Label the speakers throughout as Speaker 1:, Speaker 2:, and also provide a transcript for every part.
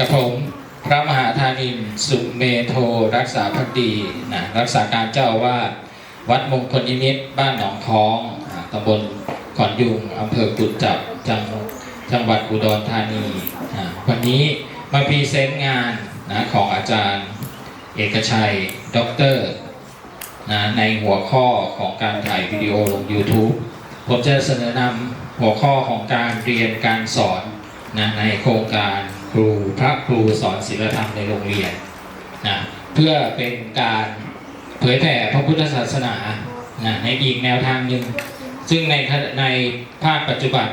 Speaker 1: กระผมพระมหาธานินสุเมโทรักษาพักดีนะรักษาการเจ้าวาดวัดมงคลนิมิตรบ้านหนองค้องตำบลขอนยุงอำเภอกุดจับจังจังหวัดอุดรธานีวันนี้มาพรีเซนต์งานนะของอาจารย์เอกชัยด็อกเตอร์นะในหัวข้อของการถ่ายวิดีโอลง YouTube ผมจะเสนอนำหัวข้อของการเรียนการสอน นะในโครงการครูพระครูสอนศิลธรรมในโรงเรียนนะเพื่อเป็นการเผยแผ่พระพุทธศาสนานะในอีกแนวทางหนึ่ง ซึ่งในในภาคปัจจุบัน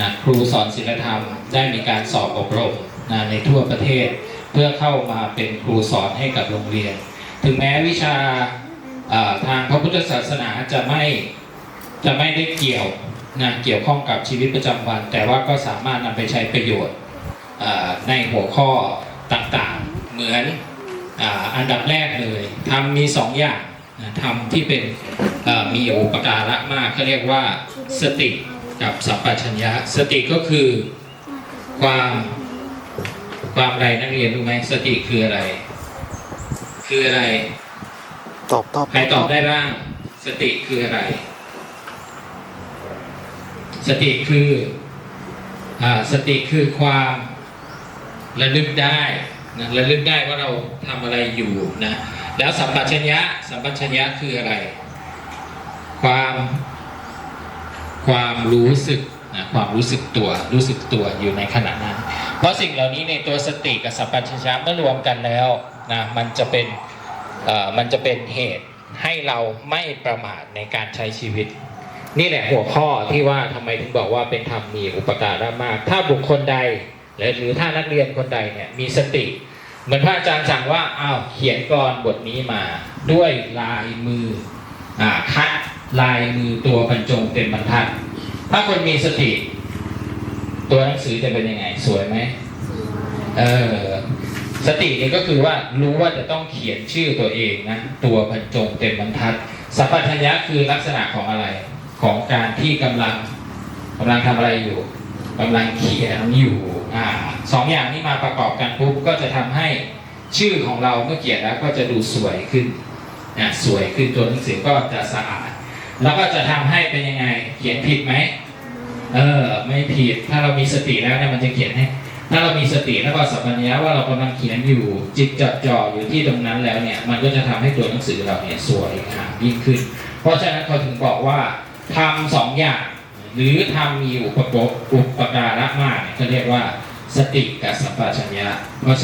Speaker 1: นะครูสอนศิลธรรมได้มีการสอบอบรมนะในทั่วประเทศ เพื่อเข้ามาเป็นครูสอนให้กับโรงเรียน ถึงแม้วิชาาทางพระพุทธศาสนาจะไม่จะไม่ได้เกี่ยว นะเกี่ยวข้องกับชีวิตประจำวัน แต่ว่าก็สามารถนำไปใช้ประโยชน์อ่าในหัวข้อต่างๆ เหมือนอาอันดับแรกเลยทำมีสองอย่างนะทำที่เป็นเอ่อมีอุปการะมากเขาเรียกว่าสติกับสัมปชัญญะสติก็คือความความอะไรนักเรียนรู้ไหมสติคืออะไร คืออะไร
Speaker 2: ตอบตอบ
Speaker 1: ใครตอบได้บ้าง สติคืออะไร สติคืออสติคือความระลึกได้นะระลึกได้ว่าเราทำอะไรอยู่นะแล้วสัมปชัญญะสัมปชัญญะคืออะไร ความความรู้สึกนะความรู้สึกตัวรู้สึกตัวอยู่ในขณะนั้น เพราะสิ่งเหล่านี้ในตัวสติกับสัมปชัญญะเมื่อรวมกันแล้วนะมันจะเป็นมันจะเป็นเหตุให้เราไม่ประมาทในการใช้ชีวิต นี่แหละหัวข้อที่ว่าทำไมถึงบอกว่าเป็นธรรมมีอุปการะมาก ถ้าบุคคลใดหรือหรือถ้านักเรียนคนใดเนี่ยมีสติเหมือนพระอาจารย์สั่งว่าอ้าวเขียนกรบทนี้มา ด้วยลายมืออ่าคัดลายมือตัวบรรจงเต็มบรรทัด ถ้าคนมีสติ ตัวหนังสือจะเป็นยังไง สวยไหมเออสตินี่ก็คือว่ารู้ว่าจะต้องเขียนชื่อตัวเองนะตัวบรรจงเต็มบรรทัดสัพพัญญะคือลักษณะของอะไร ของการที่กำลังกำลังทำอะไรอยู่กำลังเขียนอยู่อ่าสองอย่างนี้มาประกอบกันปุ๊บก็จะทำให้ชื่อของเราเมื่อเขียนแล้วก็จะดูสวยขึ้นอะสวยขึ้นตัวหนังสือก็จะสะอาด แล้วก็จะทำให้เป็นยังไงเขียนผิดไหมเออไม่ผิดถ้าเรามีสติแล้วเนี่ยมันจะเขียนให้ถ้าเรามีสติแล้วก็สัมปัญญะว่าเรากำลังเขียนอยู่จิตจดจ่ออยู่ที่ตรงนั้นแล้วเนี่ย มันก็จะทำให้ตัวหนังสือเราเนี่ยสวยงามยิ่งขึ้น เพราะฉะนั้นเขาถึงบอกว่า ทำสองอย่าง หรือทำมีอุปกรอุปการะมากเนี่ยเขาเรียกว่าสติกับสัมปชัญญะเพราะ